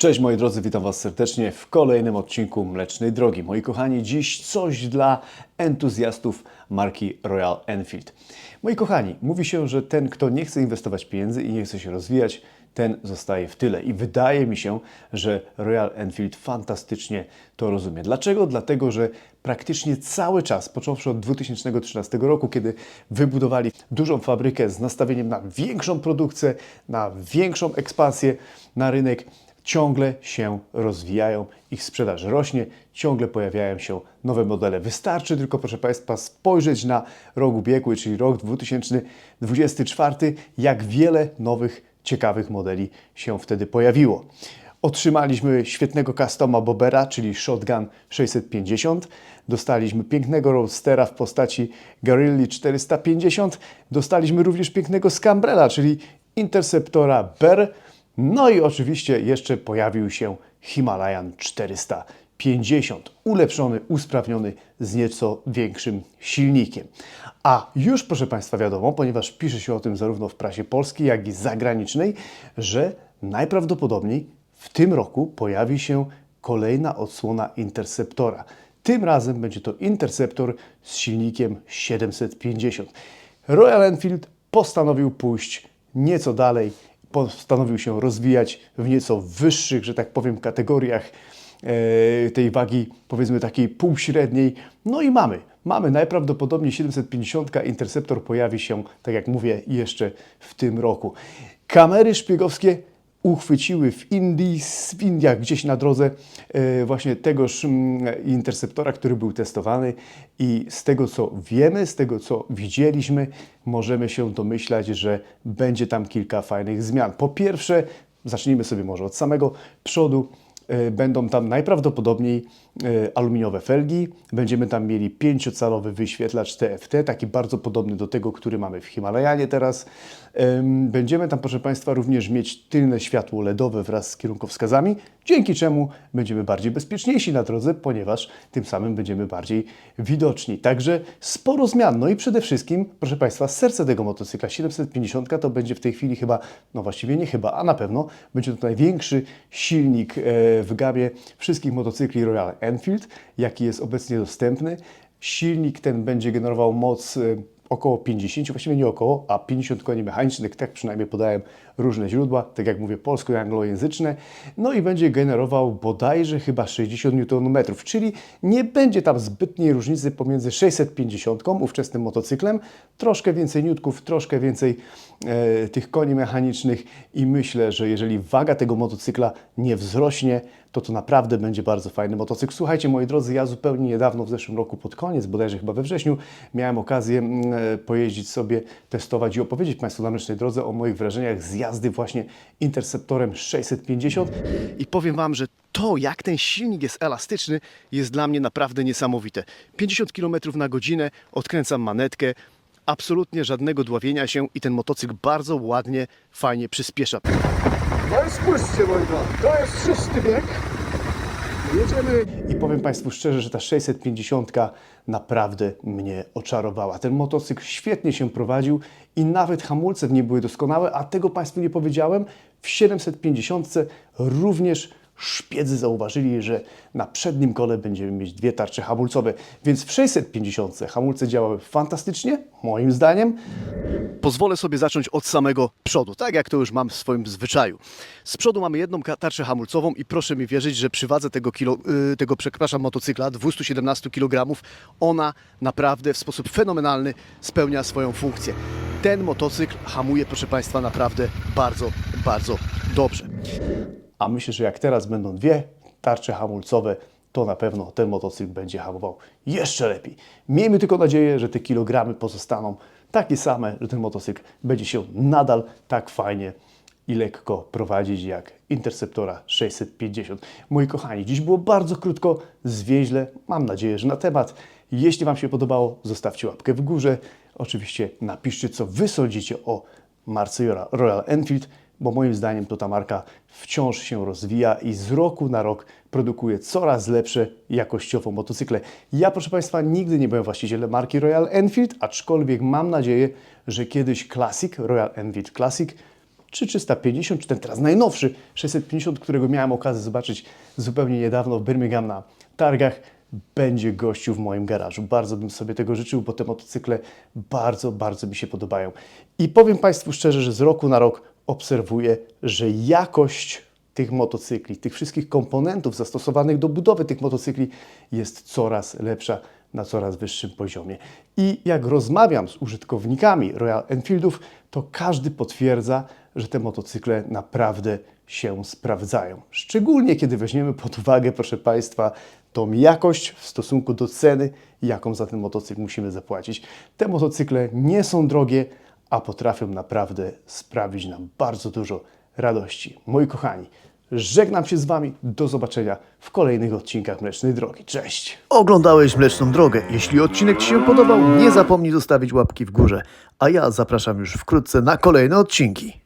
Cześć moi drodzy, witam Was serdecznie w kolejnym odcinku Mlecznej Drogi. Moi kochani, dziś coś dla entuzjastów marki Royal Enfield. Moi kochani, mówi się, że ten, kto nie chce inwestować pieniędzy i nie chce się rozwijać, ten zostaje w tyle. I wydaje mi się, że Royal Enfield fantastycznie to rozumie. Dlaczego? Dlatego, że praktycznie cały czas, począwszy od 2013 roku, kiedy wybudowali dużą fabrykę z nastawieniem na większą produkcję, na większą ekspansję na rynek, ciągle się rozwijają, ich sprzedaż rośnie, ciągle pojawiają się nowe modele. Wystarczy tylko, proszę Państwa, spojrzeć na rok ubiegły, czyli rok 2024, jak wiele nowych, ciekawych modeli się wtedy pojawiło. Otrzymaliśmy świetnego customa Bobera, czyli Shotgun 650. Dostaliśmy pięknego Roadstera w postaci Garilli 450. Dostaliśmy również pięknego Scambrella, czyli Interceptora Bear. No i oczywiście jeszcze pojawił się Himalayan 450, ulepszony, usprawniony z nieco większym silnikiem. A już proszę Państwa wiadomo, ponieważ pisze się o tym zarówno w prasie polskiej, jak i zagranicznej, że najprawdopodobniej w tym roku pojawi się kolejna odsłona Interceptora. Tym razem będzie to Interceptor z silnikiem 750. Royal Enfield postanowił pójść nieco dalej postanowił się rozwijać w nieco wyższych, że tak powiem, kategoriach e, tej wagi, powiedzmy takiej półśredniej. No i mamy, mamy najprawdopodobniej 750 Interceptor pojawi się, tak jak mówię, jeszcze w tym roku. Kamery szpiegowskie uchwyciły w Indii, w Indiach gdzieś na drodze e, właśnie tegoż mm, interceptora, który był testowany i z tego co wiemy, z tego co widzieliśmy, możemy się domyślać, że będzie tam kilka fajnych zmian. Po pierwsze, zacznijmy sobie może od samego przodu. E, Będą tam najprawdopodobniej e, aluminiowe felgi. Będziemy tam mieli 5-calowy wyświetlacz TFT, taki bardzo podobny do tego, który mamy w Himalajanie teraz. Em, Będziemy tam, proszę Państwa, również mieć tylne światło LEDowe wraz z kierunkowskazami, dzięki czemu będziemy bardziej bezpieczniejsi na drodze, ponieważ tym samym będziemy bardziej widoczni. Także sporo zmian. No i przede wszystkim, proszę Państwa, serce tego motocykla 750 to będzie w tej chwili chyba, no właściwie nie chyba, a na pewno będzie to największy silnik e, w gamie wszystkich motocykli Royal Enfield, jaki jest obecnie dostępny. Silnik ten będzie generował moc e, około 50, właściwie nie około, a 50 koni mechanicznych, tak przynajmniej podają różne źródła, tak jak mówię, polsko- i anglojęzyczne. No i będzie generował bodajże chyba 60 Nm, czyli nie będzie tam zbytniej różnicy pomiędzy 650, ówczesnym motocyklem, troszkę więcej niutków, troszkę więcej e, tych koni mechanicznych i myślę, że jeżeli waga tego motocykla nie wzrośnie, to to naprawdę będzie bardzo fajny motocykl. Słuchajcie, moi drodzy, ja zupełnie niedawno, w zeszłym roku pod koniec, bodajże chyba we wrześniu, miałem okazję mm, pojeździć sobie, testować i opowiedzieć Państwu na Mlecznej Drodze o moich wrażeniach z jazdy właśnie Interceptorem 650 i powiem Wam, że to, jak ten silnik jest elastyczny, jest dla mnie naprawdę niesamowite. 50 km na godzinę, odkręcam manetkę, absolutnie żadnego dławienia się i ten motocykl bardzo ładnie, fajnie przyspiesza. No i spójrzcie moi drodzy, to jest czysty bieg. Jedziemy I powiem Państwu szczerze, że ta 650 naprawdę mnie oczarowała. Ten motocykl świetnie się prowadził i nawet hamulce w niej były doskonałe, a tego Państwu nie powiedziałem. W 750 również szpiedzy zauważyli, że na przednim kole będziemy mieć dwie tarcze hamulcowe, więc w 650 hamulce działały fantastycznie, moim zdaniem. Pozwolę sobie zacząć od samego przodu, tak jak to już mam w swoim zwyczaju. Z przodu mamy jedną tarczę hamulcową i proszę mi wierzyć, że przy wadze tego, kilo, y, tego przepraszam, motocykla 217 kg, ona naprawdę w sposób fenomenalny spełnia swoją funkcję. Ten motocykl hamuje, proszę Państwa, naprawdę bardzo, bardzo dobrze. A myślę, że jak teraz będą dwie tarcze hamulcowe, to na pewno ten motocykl będzie hamował jeszcze lepiej. Miejmy tylko nadzieję, że te kilogramy pozostaną takie same, że ten motocykl będzie się nadal tak fajnie i lekko prowadzić jak Interceptora 650. Moi kochani, dziś było bardzo krótko, zwięźle, mam nadzieję, że na temat. Jeśli Wam się podobało, zostawcie łapkę w górze. Oczywiście napiszcie, co Wy sądzicie o marce Royal Enfield bo moim zdaniem to ta marka wciąż się rozwija i z roku na rok produkuje coraz lepsze jakościowo motocykle. Ja, proszę Państwa, nigdy nie byłem właścicielem marki Royal Enfield, aczkolwiek mam nadzieję, że kiedyś Classic, Royal Enfield Classic, czy 350, czy ten teraz najnowszy 650, którego miałem okazję zobaczyć zupełnie niedawno w Birmingham na targach, będzie gościu w moim garażu. Bardzo bym sobie tego życzył, bo te motocykle bardzo, bardzo mi się podobają. I powiem Państwu szczerze, że z roku na rok obserwuję, że jakość tych motocykli, tych wszystkich komponentów zastosowanych do budowy tych motocykli jest coraz lepsza na coraz wyższym poziomie. I jak rozmawiam z użytkownikami Royal Enfieldów, to każdy potwierdza, że te motocykle naprawdę się sprawdzają. Szczególnie kiedy weźmiemy pod uwagę, proszę Państwa, tą jakość w stosunku do ceny, jaką za ten motocykl musimy zapłacić. Te motocykle nie są drogie, a potrafią naprawdę sprawić nam bardzo dużo radości. Moi kochani, żegnam się z Wami. Do zobaczenia w kolejnych odcinkach Mlecznej Drogi. Cześć! Oglądałeś Mleczną Drogę. Jeśli odcinek Ci się podobał, nie zapomnij zostawić łapki w górze. A ja zapraszam już wkrótce na kolejne odcinki.